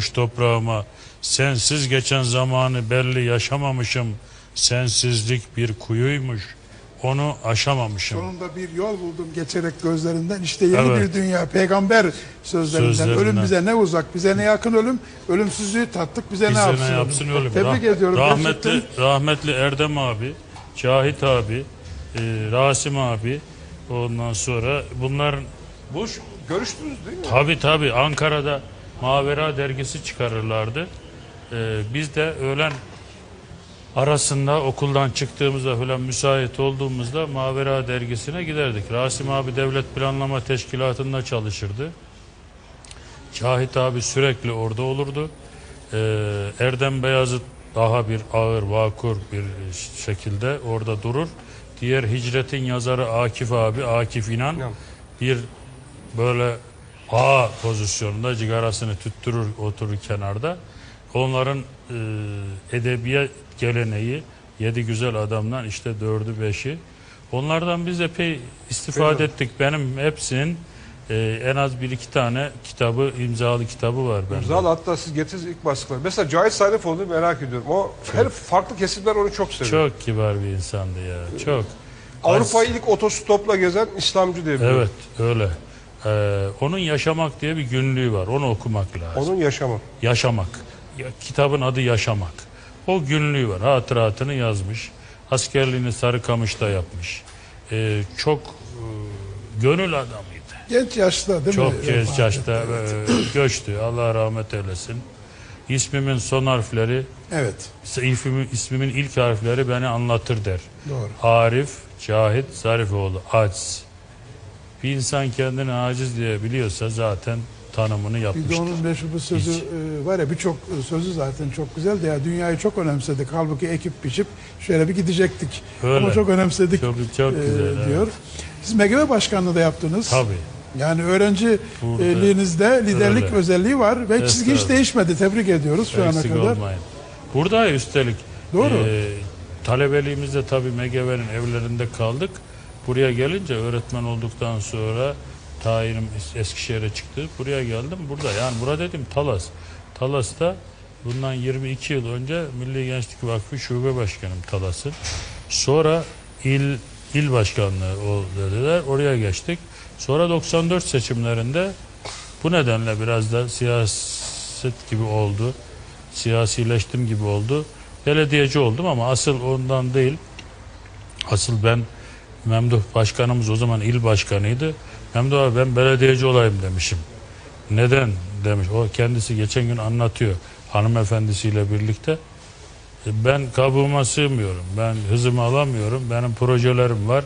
vurmuş toprağıma. Sensiz geçen zamanı belli yaşamamışım. Sensizlik bir kuyuymuş. Onu aşamamışım. Sonunda bir yol buldum geçerek gözlerinden. İşte yeni Evet. bir dünya. Peygamber sözlerinden. Sözlerinden. Ölüm bize ne uzak, bize ne yakın ölüm. Ölümsüzlüğü tattık bize, Bize ne yapsın? ne yapsın ölüm. Tebrik Rah- ediyorum. Rahmetli, Gerçekten rahmetli Erdem abi, Cahit abi, e, Rasim abi. Ondan sonra bunların Bu görüştünüz değil mi? Tabi tabi Ankara'da Mavera dergisi çıkarırlardı. Ee, biz de öğlen arasında okuldan çıktığımızda falan müsait olduğumuzda Mavera dergisine giderdik. Rasim abi devlet planlama teşkilatında çalışırdı. Cahit abi sürekli orada olurdu. Ee, Erdem Beyazıt daha bir ağır, vakur bir şekilde orada durur. Diğer Hicret'in yazarı Akif abi, Akif İnan İnan. bir böyle A pozisyonunda cigarasını tüttürür oturur kenarda. Onların e, edebiyat geleneği yedi güzel adamdan işte dördü beşi. Onlardan biz epey istifade ettik. Benim hepsinin e, en az bir iki tane kitabı imzalı kitabı var bende. İmzalı hatta siz getirdiniz ilk baskılar. Mesela Cahit Sayrifoğlu'nu merak ediyorum. O her farklı kesimler onu çok seviyor. Çok kibar bir insandı ya. Çok. Avrupa'yı ilk otostopla gezen İslamcı diye biliyorum. Evet öyle. Ee, onun yaşamak diye bir günlüğü var. Onu okumak lazım. Onun yaşamı. Yaşamak. Ya, kitabın adı Yaşamak. O günlüğü var. Hatıratını yazmış. Askerliğini Sarıkamış'ta yapmış. Ee, çok e, gönül adamıydı. genç yaşta değil mi? Çok genç yaşta etti? e, göçtü. Allah rahmet eylesin. İsmimin son harfleri, Evet. ismimin, ismimin ilk harfleri beni anlatır der. Doğru. Arif, Cahit, Zarifoğlu, aciz. Bir insan kendini aciz diye biliyorsa zaten tanımını Bir de yapmıştır. onun meşhur bir sözü Hiç. e, var ya birçok e, sözü zaten çok güzel de ya dünyayı çok önemsedik. Halbuki ekip biçip şöyle bir gidecektik. Öyle. Ama çok önemsedik Çok, çok e, güzel. evet. diyor. Siz MGB başkanlığı da yaptınız. Tabii. Yani öğrenciliğinizde liderlik Öyle. özelliği var ve çizgi hiç değişmedi. Tebrik ediyoruz şu ana Eksik kadar. olmayın. Burada üstelik Doğru. e, talebeliğimizde tabii Megeve'nin evlerinde kaldık. Buraya gelince öğretmen olduktan sonra tayinim Es- Eskişehir'e çıktı. Buraya geldim. Burada yani burada dedim Talas. Talas'ta bundan 22 yıl önce Milli Gençlik Vakfı Şube Başkanım Talas'ın. Sonra il il başkanlığı o dediler. Oraya geçtik. Sonra 94 seçimlerinde bu nedenle biraz da siyaset gibi oldu. Siyasileştim gibi oldu. Belediyeci oldum ama asıl ondan değil. Asıl ben Memduh başkanımız o zaman il başkanıydı. Memduh abi ben belediyeci olayım demişim. Neden demiş. O kendisi geçen gün anlatıyor hanımefendisiyle birlikte. Ben kabuğuma sığmıyorum. Ben hızımı alamıyorum. Benim projelerim var.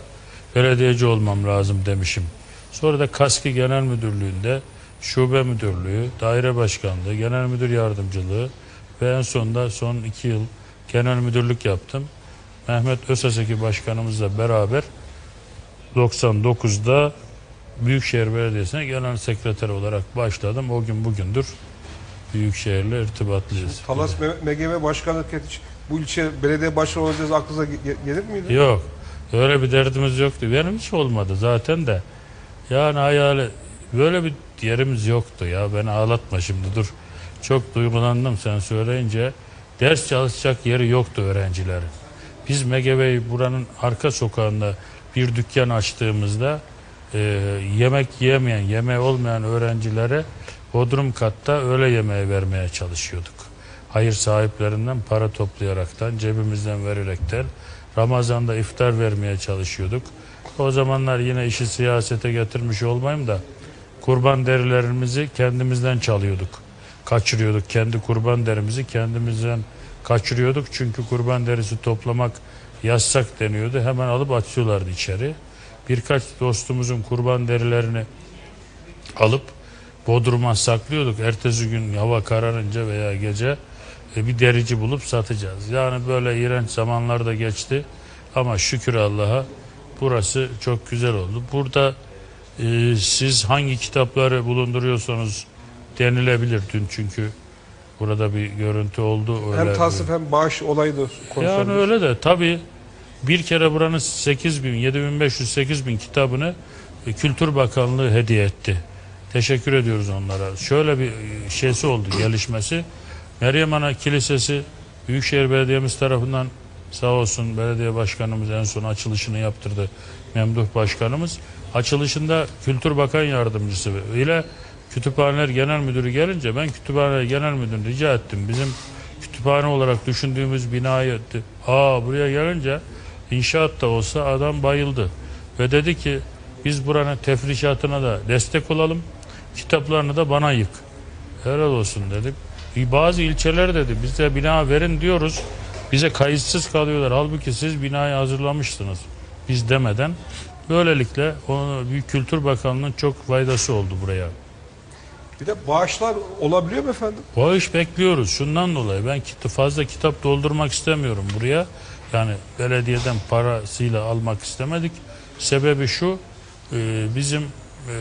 Belediyeci olmam lazım demişim. Sonra da Kaski Genel Müdürlüğü'nde şube müdürlüğü, daire başkanlığı, genel müdür yardımcılığı ve en sonunda son iki yıl genel müdürlük yaptım. Mehmet Öseseki başkanımızla beraber 99'da Büyükşehir Belediyesi'ne genel sekreter olarak başladım. O gün bugündür Büyükşehir'le irtibatlıyız. Talas MGM başkanlık hiç bu ilçe belediye başkanı olacağız aklınıza ge- ge- gelir miydi? Yok. Öyle bir derdimiz yoktu. Benim hiç olmadı zaten de. Yani hayali böyle bir yerimiz yoktu ya. Beni ağlatma şimdi dur. Çok duygulandım sen söyleyince. Ders çalışacak yeri yoktu öğrencilerin. Biz Megebe'yi buranın arka sokağında bir dükkan açtığımızda e, yemek yemeyen, yemeği olmayan öğrencilere Bodrum katta öğle yemeği vermeye çalışıyorduk. Hayır sahiplerinden para toplayaraktan, cebimizden vererekten Ramazan'da iftar vermeye çalışıyorduk. O zamanlar yine işi siyasete getirmiş olmayayım da kurban derilerimizi kendimizden çalıyorduk. Kaçırıyorduk. Kendi kurban derimizi kendimizden kaçırıyorduk. Çünkü kurban derisi toplamak yasak deniyordu. Hemen alıp atıyorlardı içeri. Birkaç dostumuzun kurban derilerini alıp Bodrum'a saklıyorduk. Ertesi gün hava kararınca veya gece e, bir derici bulup satacağız. Yani böyle iğrenç zamanlar da geçti. Ama şükür Allah'a burası çok güzel oldu. Burada e, siz hangi kitapları bulunduruyorsanız denilebilir dün çünkü burada bir görüntü oldu. Öyle Hem tasnif hem bağış olayı da yani öyle de tabii bir kere buranın 8 bin, 7500, 8 bin kitabını e, Kültür Bakanlığı hediye etti. Teşekkür ediyoruz onlara. Şöyle bir e, şeysi oldu gelişmesi. Meryem Ana Kilisesi Büyükşehir Belediyemiz tarafından sağ olsun belediye başkanımız en son açılışını yaptırdı. Memduh Başkanımız. Açılışında Kültür Bakan Yardımcısı ile Kütüphaneler Genel Müdürü gelince ben Kütüphaneler Genel Müdürü'nü rica ettim. Bizim kütüphane olarak düşündüğümüz binayı aa buraya gelince inşaat da olsa adam bayıldı. Ve dedi ki biz buranın tefrişatına da destek olalım. Kitaplarını da bana yık. Helal olsun dedik. "İyi, Bazı ilçeler dedi bize bina verin diyoruz. Bize kayıtsız kalıyorlar. Halbuki siz binayı hazırlamışsınız. Biz demeden. Böylelikle onu Büyük Kültür Bakanlığı'nın çok faydası oldu buraya. Bir de bağışlar olabiliyor mu efendim? Bağış bekliyoruz şundan dolayı. Ben fazla kitap doldurmak istemiyorum buraya. Yani belediyeden parasıyla almak istemedik. Sebebi şu, e, bizim e,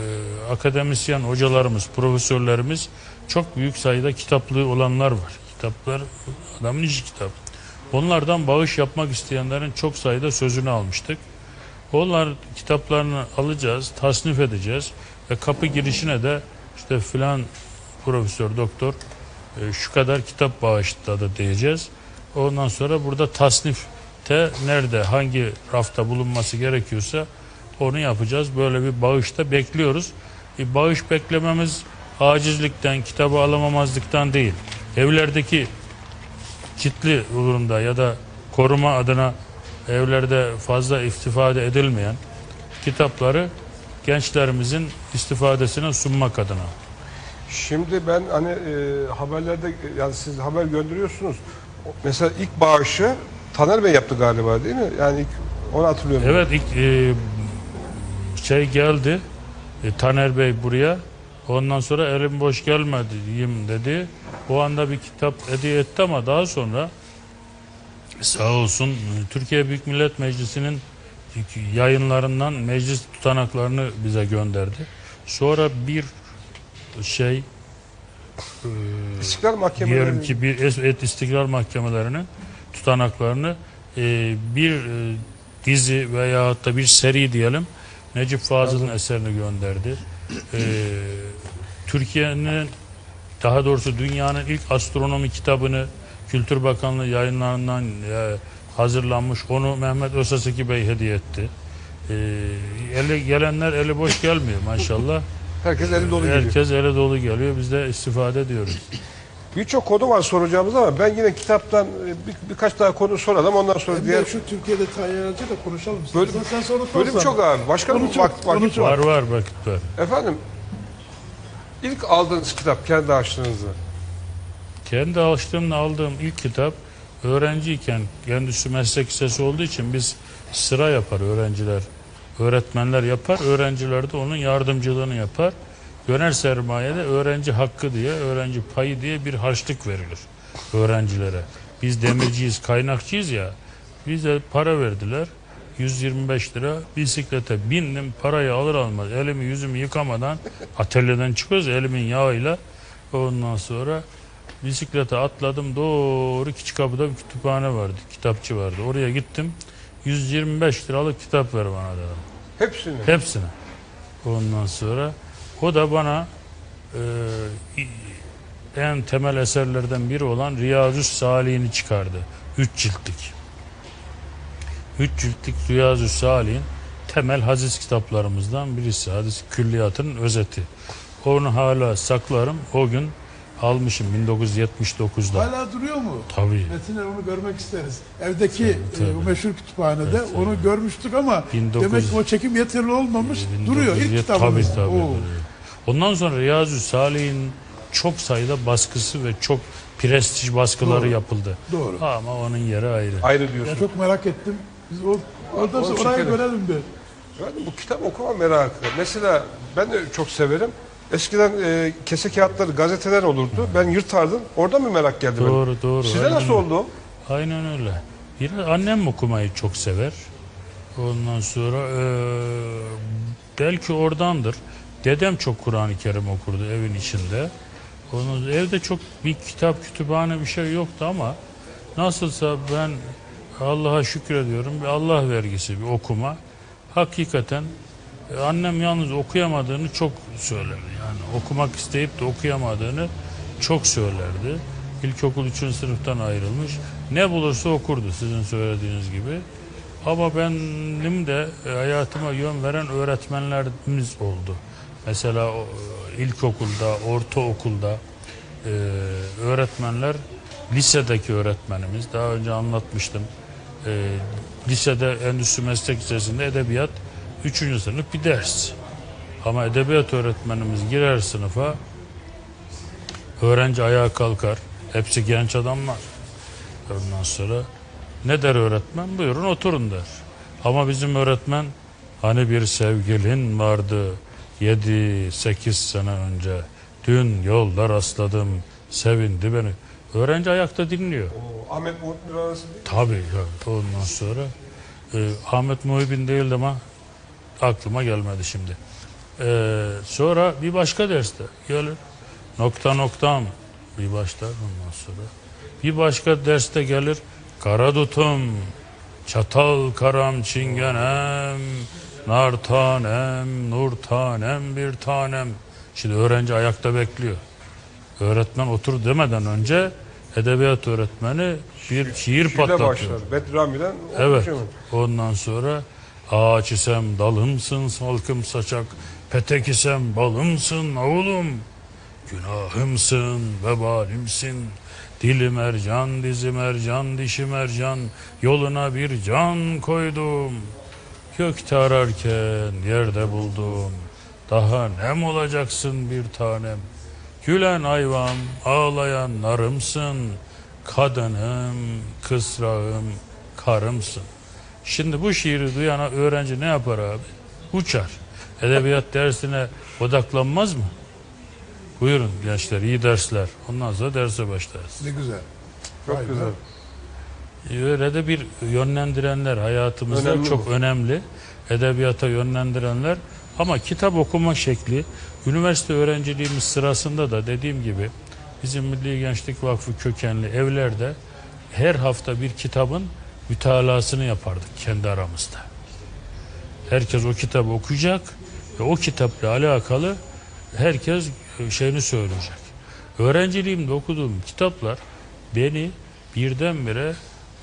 akademisyen hocalarımız, profesörlerimiz çok büyük sayıda kitaplığı olanlar var. Kitaplar, adamın işi kitap. Onlardan bağış yapmak isteyenlerin çok sayıda sözünü almıştık. Onlar kitaplarını alacağız, tasnif edeceğiz ve kapı girişine de işte filan profesör, doktor e, şu kadar kitap bağışladı diyeceğiz. Ondan sonra burada tasnifte nerede, hangi rafta bulunması gerekiyorsa onu yapacağız. Böyle bir bağışta bekliyoruz. E, bağış beklememiz acizlikten, kitabı alamamazlıktan değil. Evlerdeki kitli durumda ya da koruma adına evlerde fazla istifade edilmeyen kitapları gençlerimizin istifadesine sunmak adına. Şimdi ben hani e, haberlerde yani siz haber gönderiyorsunuz. Mesela ilk bağışı Taner Bey yaptı galiba değil mi? Yani ilk onu hatırlıyorum. Evet ilk e, şey geldi e, Taner Bey buraya ondan sonra elim boş gelmediyim dedi. O anda bir kitap hediye etti ama daha sonra sağ olsun e, Türkiye Büyük Millet Meclisi'nin yayınlarından meclis tutanaklarını bize gönderdi. Sonra bir şey İstiklal Mahkemeleri. diyelim ki bir istiklal mahkemelerinin tutanaklarını e, bir e, dizi veya da bir seri diyelim Necip Fazıl'ın eserini gönderdi. E, Türkiye'nin daha doğrusu dünyanın ilk astronomi kitabını Kültür Bakanlığı yayınlarından e, hazırlanmış. Onu Mehmet Özaseki Bey hediye etti. E, eli, gelenler eli boş gelmiyor maşallah. Herkes eli dolu geliyor. Herkes eli dolu geliyor. Biz de istifade ediyoruz. Birçok konu var soracağımız ama ben yine kitaptan e, bir, birkaç daha konu soralım. Ondan sonra Hem diğer şu Türkiye'de tayyarcı da konuşalım. Bölüm- Sen, sen sonra bölüm çok abi. Çok, vak- vakit var. Var var vakit var. Efendim ilk aldığınız kitap kendi açtığınızda. Kendi açtığımda aldığım ilk kitap öğrenciyken kendisi meslek lisesi olduğu için biz sıra yapar öğrenciler. Öğretmenler yapar, öğrenciler de onun yardımcılığını yapar. Döner sermayede öğrenci hakkı diye, öğrenci payı diye bir harçlık verilir öğrencilere. Biz demirciyiz, kaynakçıyız ya. Bize para verdiler. 125 lira bisiklete bindim parayı alır almaz elimi yüzümü yıkamadan atölyeden çıkıyoruz elimin yağıyla ondan sonra bisiklete atladım doğru küçük kapıda bir kütüphane vardı kitapçı vardı oraya gittim 125 liralık kitap ver bana dedim Hepsini. hepsine ondan sonra o da bana e, en temel eserlerden biri olan Riyazus Salih'ini çıkardı 3 ciltlik 3 ciltlik Riyazus Salih'in temel hadis kitaplarımızdan birisi hadis külliyatının özeti onu hala saklarım o gün almışım 1979'da Hala duruyor mu? tabii Metinler onu görmek isteriz. Evdeki tabii. e, o meşhur kütüphanede onu görmüştük ama 1900 demek ki o çekim yeterli olmamış. duruyor ilk 1900 kitabımız. Tabii tabii. Oo. Ondan sonra Riyazu Salih'in çok sayıda baskısı ve çok prestij baskıları Doğru. yapıldı. Doğru. Ama onun yeri ayrı. Ayrı Ya diyorsun. çok merak ettim. Biz o, orada onu orayı çekelim. görelim bir. Yani bu kitap okuma merakı. Mesela ben de çok severim. Eskiden e, kese kağıtları gazeteler olurdu. Ben yırtardım. Orada mı merak geldi benim? Doğru doğru. Size Aynen nasıl öyle. oldu? o? Aynen öyle. Bir de annem okumayı çok sever. Ondan sonra eee, belki oradandır. Dedem çok Kur'an-ı Kerim okurdu evin içinde. Onun evde çok bir kitap kütüphane bir şey yoktu ama nasılsa ben Allah'a şükrediyorum. Bir Allah vergisi bir okuma. Hakikaten E, annem yalnız okuyamadığını çok söylerdi. Yani okumak isteyip de okuyamadığını çok söylerdi. İlkokul 3. sınıftan ayrılmış. Ne bulursa okurdu sizin söylediğiniz gibi. Ama benim de e, hayatıma yön veren öğretmenlerimiz oldu. Mesela ilkokulda, ortaokulda e, öğretmenler, lisedeki öğretmenimiz, daha önce anlatmıştım. E, lisede Endüstri Meslek Lisesi'nde edebiyat 3. sınıf bir ders. Ama edebiyat öğretmenimiz girer sınıfa, öğrenci ayağa kalkar. Hepsi genç adamlar. Ondan sonra ne der öğretmen? Buyurun oturun der. Ama bizim öğretmen hani bir sevgilin vardı 7-8 sene önce. Dün yolda rastladım sevindi beni. Öğrenci ayakta dinliyor. O Ahmet bir arası değil. Tabii evet. Ondan sonra e, Ahmet Muhibin değildi ama aklıma gelmedi şimdi. E, sonra bir başka derste gelir. Nokta nokta mı? Bir başlar ondan sonra. Bir başka derste gelir. Karadutum, çatal karam çingenem, nar tanem, nur tanem, bir tanem. Şimdi öğrenci ayakta bekliyor. Öğretmen otur demeden önce edebiyat öğretmeni bir şiir Şiirle patlatıyor. başlar. Bedrami'den Evet. okumuş Ondan sonra ağaç isem dalımsın salkım saçak, petek isem balımsın oğlum. Günahımsın, vebalimsin. Dilim ercan, dizim ercan, dişim ercan. Yoluna bir can koydum. Gökte ararken yerde buldum. Daha nem olacaksın bir tanem. Gülen hayvan, ağlayan narımsın. Kadınım, kısrağım, karımsın. Şimdi bu şiiri duyana öğrenci ne yapar abi? Uçar. Edebiyat dersine odaklanmaz mı? Buyurun gençler iyi dersler. Ondan sonra derse başlarız. Ne güzel. Çok Vay be. güzel. Öyle de bir yönlendirenler hayatımızda Önemli çok bu. önemli. Edebiyata yönlendirenler. Ama kitap okuma şekli üniversite öğrenciliğimiz sırasında da dediğim gibi bizim Milli Gençlik Vakfı kökenli evlerde her hafta bir kitabın mütalasını yapardık kendi aramızda. Herkes o kitabı okuyacak ve o kitapla alakalı herkes e, şeyini söyleyecek. Öğrenciliğimde okuduğum kitaplar beni birdenbire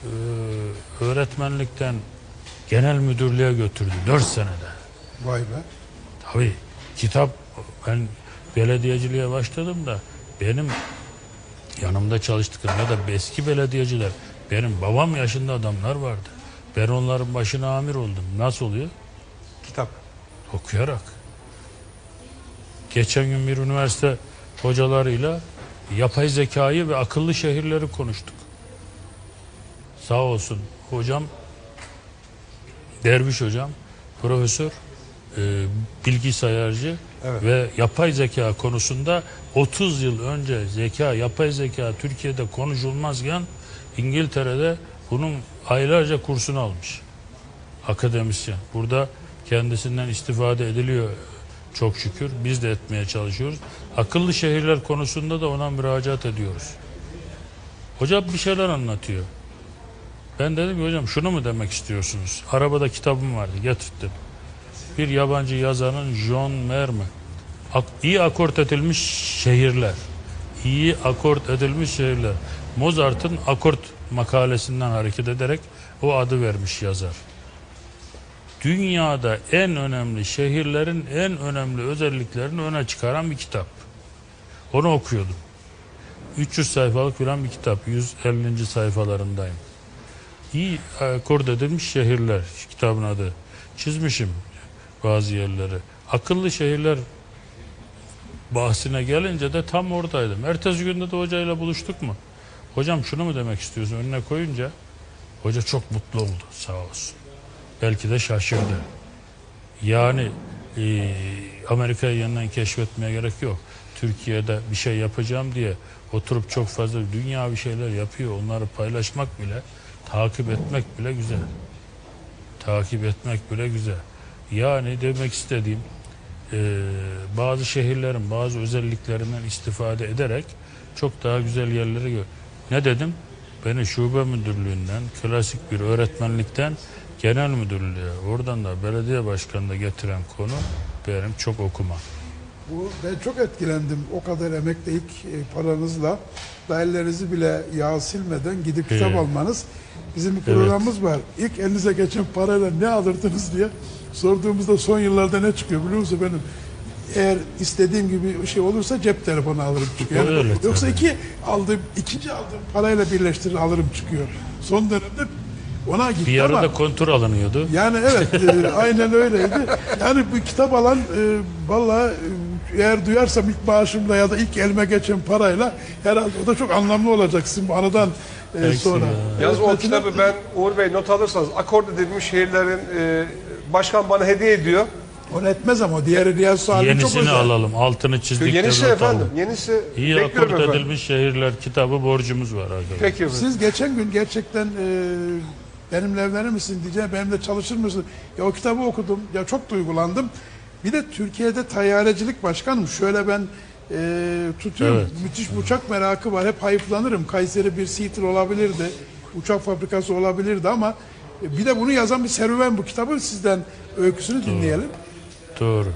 e, öğretmenlikten genel müdürlüğe götürdü 4 senede. Vay be. Tabii kitap ben belediyeciliğe başladım da benim yanımda çalıştıklarım ya da eski belediyeciler benim babam yaşında adamlar vardı. Ben onların başına amir oldum. Nasıl oluyor? Kitap. Okuyarak. Geçen gün bir üniversite hocalarıyla yapay zekayı ve akıllı şehirleri konuştuk. Sağ olsun hocam, Derviş hocam, profesör, e, bilgisayarcı Evet. ve yapay zeka konusunda 30 yıl önce zeka, yapay zeka Türkiye'de konuşulmazken İngiltere'de bunun aylarca kursunu almış akademisyen. Burada kendisinden istifade ediliyor çok şükür. Biz de etmeye çalışıyoruz. Akıllı şehirler konusunda da ona müracaat ediyoruz. Hocam bir şeyler anlatıyor. Ben dedim ki hocam şunu mu demek istiyorsunuz? Arabada kitabım vardı getirttim. Bir yabancı yazarın John Mayer mi? Ak- iyi akort edilmiş şehirler. İyi akort edilmiş şehirler. Mozart'ın akort makalesinden hareket ederek o adı vermiş yazar dünyada en önemli şehirlerin en önemli özelliklerini öne çıkaran bir kitap. Onu okuyordum. 300 sayfalık falan bir kitap. 150. sayfalarındayım. İyi akord edilmiş şehirler kitabın adı. Çizmişim bazı yerleri. Akıllı şehirler bahsine gelince de tam oradaydım. Ertesi günde de hocayla buluştuk mu? Hocam şunu mu demek istiyorsun önüne koyunca hoca çok mutlu oldu sağ olsun belki de şaşırdı. Yani e, Amerika'yı yeniden keşfetmeye gerek yok. Türkiye'de bir şey yapacağım diye oturup çok fazla dünya bir şeyler yapıyor. Onları paylaşmak bile, takip etmek bile güzel. Takip etmek bile güzel. Yani demek istediğim e, bazı şehirlerin bazı özelliklerinden istifade ederek çok daha güzel yerlere gö- Ne dedim? Beni şube müdürlüğünden, klasik bir öğretmenlikten genel müdürlüğe, oradan da belediye başkanına getiren konu benim çok okuma. Bu, ben çok etkilendim o kadar emekle ilk e, paranızla da ellerinizi bile yağ silmeden gidip kitap Evet. almanız. Bizim bir programımız var. İlk elinize geçen parayla ne alırdınız diye sorduğumuzda son yıllarda ne çıkıyor biliyor musun benim? Eğer istediğim gibi bir şey olursa cep telefonu alırım çıkıyor. Yani Öyle yoksa tabii. iki aldığım, ikinci aldığım parayla birleştirir alırım çıkıyor. Son dönemde ona gitti Bir ama... ara da kontur alınıyordu. Yani evet e, aynen öyleydi. Yani bu kitap alan e, vallahi e, eğer duyarsam ilk maaşımla ya da ilk elime geçen parayla herhalde o da çok anlamlı olacak sizin bu aradan e, sonra. ya. Yalnız o kitabı ben Uğur Bey not alırsanız akord edilmiş şehirlerin e, başkan bana hediye ediyor. Onu etmez ama diğeri Riyaz Salim çok Yenisini özel. alalım. Altını çizdik. de Yenisi not efendim. aldım. Yenisi İyi bekliyorum akort efendim. edilmiş şehirler kitabı borcumuz var arkadaşlar. Peki efendim. Siz geçen gün gerçekten e, benimle evlenir misin diyeceğim, benimle çalışır mısın? Ya o kitabı okudum, ya çok duygulandım. Bir de Türkiye'de tayyarecilik başkanım. Şöyle ben e, tutuyorum, Evet. müthiş uçak merakı var. Hep hayıflanırım. Kayseri bir Seattle olabilirdi, uçak fabrikası olabilirdi ama e, bir de bunu yazan bir serüven bu kitabı. Sizden öyküsünü dinleyelim. Doğru.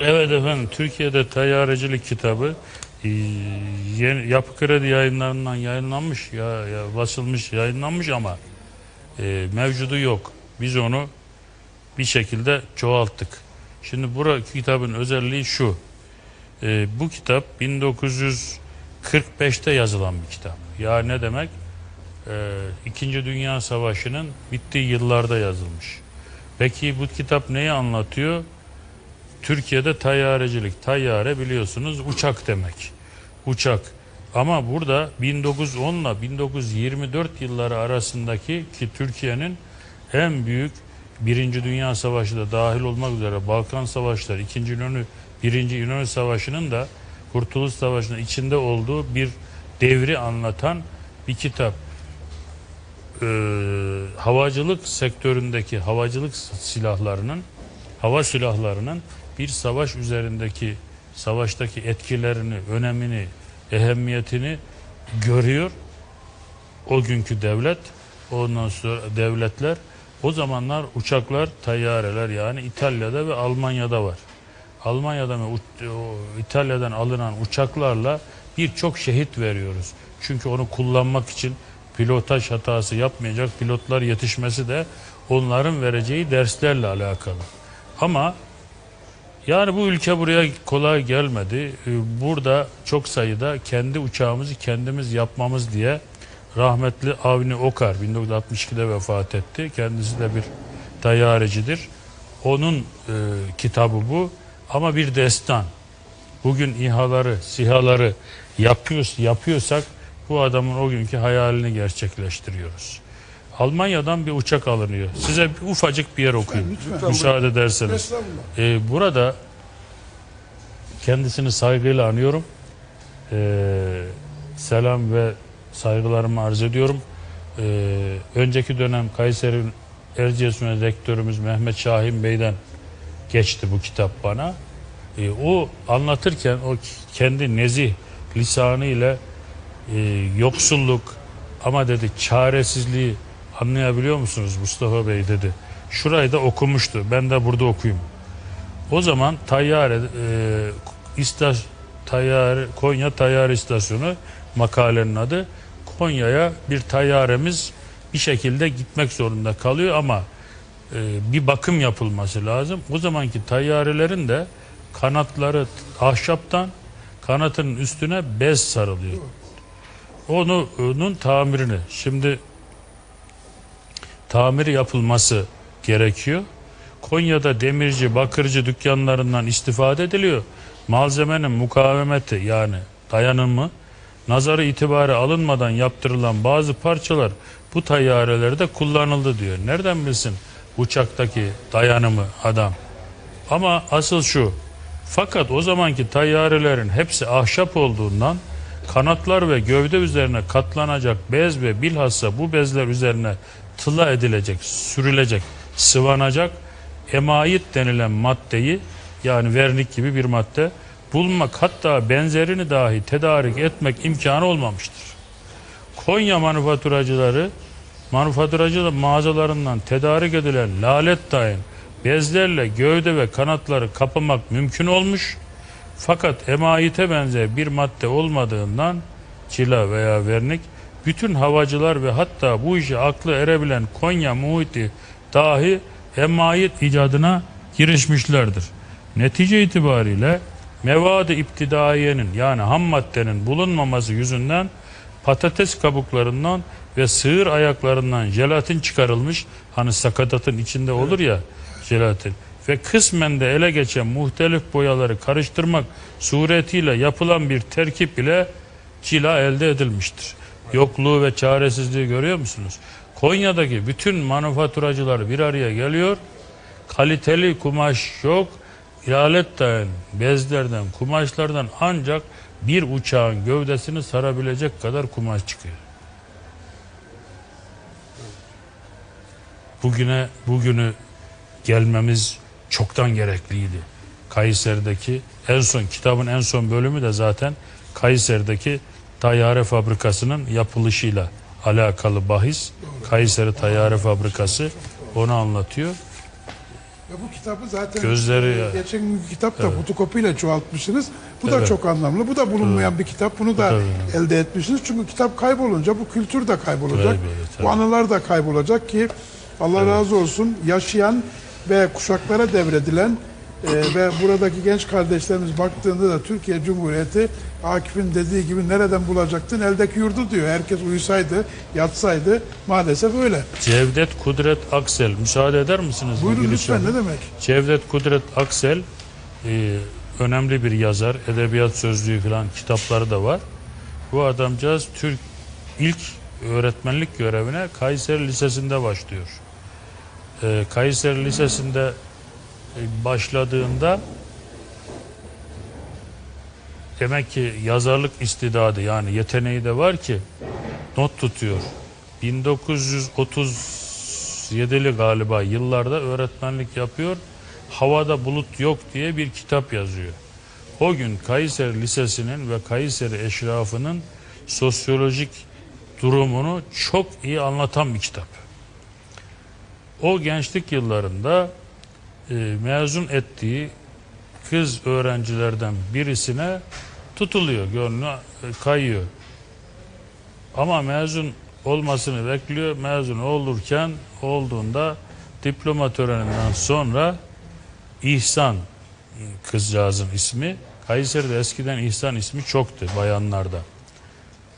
Evet efendim Türkiye'de tayyarecilik kitabı e, yeni, Yapı Kredi yayınlarından yayınlanmış ya, ya basılmış yayınlanmış ama e, mevcudu yok. Biz onu bir şekilde çoğalttık. Şimdi bu kitabın özelliği şu. E, bu kitap 1945'te yazılan bir kitap. Ya ne demek? E, İkinci Dünya Savaşı'nın bittiği yıllarda yazılmış. Peki bu kitap neyi anlatıyor? Türkiye'de tayyarecilik. Tayyare biliyorsunuz uçak demek. Uçak. Ama burada 1910 ile 1924 yılları arasındaki ki Türkiye'nin en büyük Birinci Dünya Savaşı da dahil olmak üzere Balkan Savaşları, İkinci İnönü, Birinci İnönü Savaşı'nın da Kurtuluş Savaşı'nın içinde olduğu bir devri anlatan bir kitap. Ee, havacılık sektöründeki havacılık silahlarının hava silahlarının bir savaş üzerindeki savaştaki etkilerini, önemini, ehemmiyetini görüyor. O günkü devlet, ondan sonra devletler o zamanlar uçaklar, tayyareler yani İtalya'da ve Almanya'da var. Almanya'da ve İtalya'dan alınan uçaklarla birçok şehit veriyoruz. Çünkü onu kullanmak için pilotaj hatası yapmayacak pilotlar yetişmesi de onların vereceği derslerle alakalı. Ama yani bu ülke buraya kolay gelmedi. Ee, Burada çok sayıda kendi uçağımızı kendimiz yapmamız diye rahmetli Avni Okar 1962'de vefat etti. Kendisi de bir tayyarecidir. Onun e, kitabı bu ama bir destan. Bugün İHA'ları, SİHA'ları yapıyoruz, yapıyorsak bu adamın o günkü hayalini gerçekleştiriyoruz. Almanya'dan bir uçak alınıyor. Size bir ufacık bir yer okuyayım. Lütfen, Müsaade ederseniz. Ee, burada kendisini saygıyla anıyorum. Ee, selam ve saygılarımı arz ediyorum. Ee, önceki dönem Kayseri Erciyes rektörümüz Mehmet Şahin Bey'den geçti bu kitap bana. Ee, o anlatırken o kendi nezih lisanı ile e, yoksulluk ama dedi çaresizliği anlayabiliyor musunuz Mustafa Bey dedi. Şurayı da okumuştu. Ben de burada okuyayım. O zaman Tayyare e, istas, Tayyare, Konya Tayyare İstasyonu makalenin adı. Konya'ya bir tayyaremiz bir şekilde gitmek zorunda kalıyor ama e, bir bakım yapılması lazım. O zamanki tayyarelerin de kanatları ahşaptan kanatının üstüne bez sarılıyor. Onu onun tamirini şimdi tamir yapılması gerekiyor. Konya'da demirci, bakırcı dükkanlarından istifade ediliyor. Malzemenin mukavemeti yani dayanımı nazarı itibarı alınmadan yaptırılan bazı parçalar bu tayyarelerde kullanıldı diyor. Nereden bilsin uçaktaki dayanımı adam? Ama asıl şu. Fakat o zamanki tayyarelerin hepsi ahşap olduğundan kanatlar ve gövde üzerine katlanacak bez ve bilhassa bu bezler üzerine tıla edilecek, sürülecek, sıvanacak emayit denilen maddeyi yani vernik gibi bir madde bulmak hatta benzerini dahi tedarik etmek imkanı olmamıştır. Konya manifaturacıları Manufaturacı da mağazalarından tedarik edilen lalet dahil bezlerle gövde ve kanatları kapamak mümkün olmuş. Fakat emaite benzer bir madde olmadığından cila veya vernik bütün havacılar ve hatta bu işe aklı erebilen Konya muhiti dahi emayit icadına girişmişlerdir. Netice itibariyle mevadı iptidaiyenin yani ham maddenin bulunmaması yüzünden patates kabuklarından ve sığır ayaklarından jelatin çıkarılmış. Hani sakatatın içinde olur ya jelatin. Ve kısmen de ele geçen muhtelif boyaları karıştırmak suretiyle yapılan bir terkip ile cila elde edilmiştir. Yokluğu ve çaresizliği görüyor musunuz? Konya'daki bütün manufaturacılar bir araya geliyor. Kaliteli kumaş yok. İlaletten, bezlerden, kumaşlardan ancak bir uçağın gövdesini sarabilecek kadar kumaş çıkıyor. Bugüne bugünü gelmemiz çoktan gerekliydi. Kayseri'deki en son kitabın en son bölümü de zaten Kayseri'deki tayyare fabrikasının yapılışıyla alakalı bahis. Kayseri Tayyare Fabrikası onu anlatıyor. Ya bu kitabı zaten Gözleri ya. geçen günkü kitap da fotokopiyle çoğaltmışsınız. Bu da Evet. çok anlamlı. Bu da bulunmayan bir kitap. Bunu da Tabii. elde etmişsiniz. Çünkü kitap kaybolunca bu kültür de kaybolacak. Tabii, tabii. Bu anılar da kaybolacak ki Allah razı olsun yaşayan ve kuşaklara devredilen e, ve buradaki genç kardeşlerimiz baktığında da Türkiye Cumhuriyeti Akif'in dediği gibi nereden bulacaktın? Eldeki yurdu diyor. Herkes uyusaydı, yatsaydı maalesef öyle. Cevdet Kudret Aksel müsaade eder misiniz? bu Buyurun lütfen ne demek? Cevdet Kudret Aksel e, önemli bir yazar. Edebiyat sözlüğü falan kitapları da var. Bu adamcağız Türk ilk öğretmenlik görevine Kayseri Lisesi'nde başlıyor. E, Kayseri Lisesi'nde başladığında demek ki yazarlık istidadı yani yeteneği de var ki not tutuyor. 1937'li galiba yıllarda öğretmenlik yapıyor. Havada bulut yok diye bir kitap yazıyor. O gün Kayseri Lisesi'nin ve Kayseri eşrafının sosyolojik durumunu çok iyi anlatan bir kitap. O gençlik yıllarında e, mezun ettiği kız öğrencilerden birisine tutuluyor, gönlü e, kayıyor. Ama mezun olmasını bekliyor. Mezun olurken olduğunda diploma töreninden sonra İhsan kızcağızın ismi. Kayseri'de eskiden İhsan ismi çoktu bayanlarda.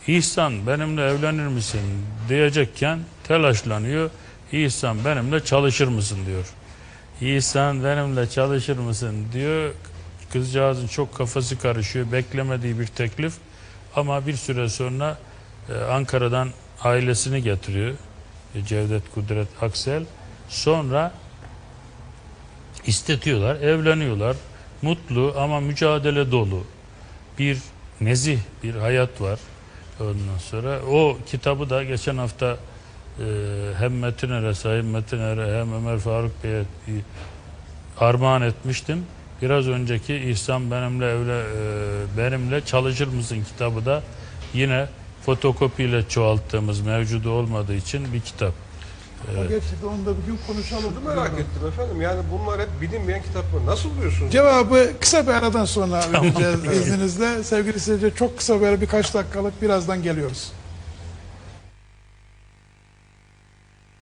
İhsan benimle evlenir misin diyecekken telaşlanıyor. İhsan benimle çalışır mısın diyor. İhsan benimle çalışır mısın diyor. Kızcağızın çok kafası karışıyor. Beklemediği bir teklif. Ama bir süre sonra e, Ankara'dan ailesini getiriyor. E, Cevdet Kudret Aksel. Sonra istetiyorlar, evleniyorlar. Mutlu ama mücadele dolu bir nezih bir hayat var. Ondan sonra o kitabı da geçen hafta hem Metin Er'e, Sayın Metin Er'e hem Ömer Faruk Bey'e armağan etmiştim. Biraz önceki İhsan benimle evle e, benimle çalışır mısın kitabı da yine fotokopiyle çoğalttığımız mevcudu olmadığı için bir kitap. O geçti de onu da bir gün konuşalım. Şunu merak ettim efendim. Yani bunlar hep bilinmeyen kitaplar. Nasıl buluyorsunuz? Cevabı kısa bir aradan sonra vereceğiz izninizle. Sevgili seyirciler çok kısa böyle birkaç dakikalık birazdan geliyoruz.